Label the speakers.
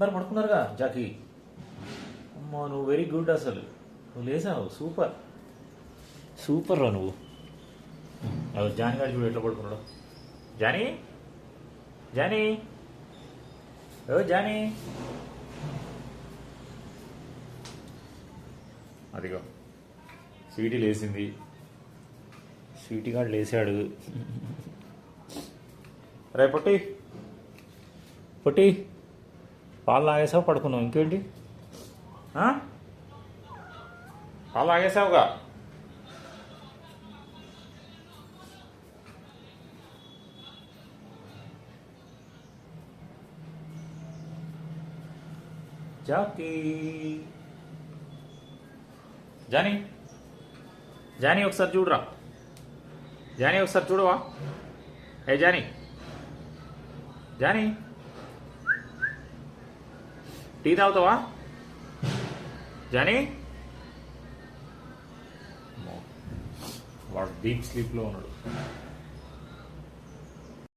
Speaker 1: అందరు పడుకున్నారుగా జాకీ. అమ్మా నువ్వు వెరీ గుడ్ అసలు. నువ్వు లేసావు సూపర్ సూపర్ రా నువ్వు. అవి జానీ గారు చూడు ఎట్లా పడుకున్నాడు. జానీ? జానీ? ఓ జానీ? అదిగో. స్వీటీ లేచింది. స్వీటీ గారు లేచాడు. రే పొట్టి. పొట్టి. పాలు లాగేసావు పడుకున్నావు. ఇంకేంటి? ఆ? పాలు లాగేసావుగా జాకీ. జానీ. జానీ ఒకసారి చూడరా. జానీ ఒకసారి చూడవా? ఏ జానీ. జానీ. టీ తాగుతావా? జానీ? వాడు డీప్ స్లీప్లో ఉన్నాడు.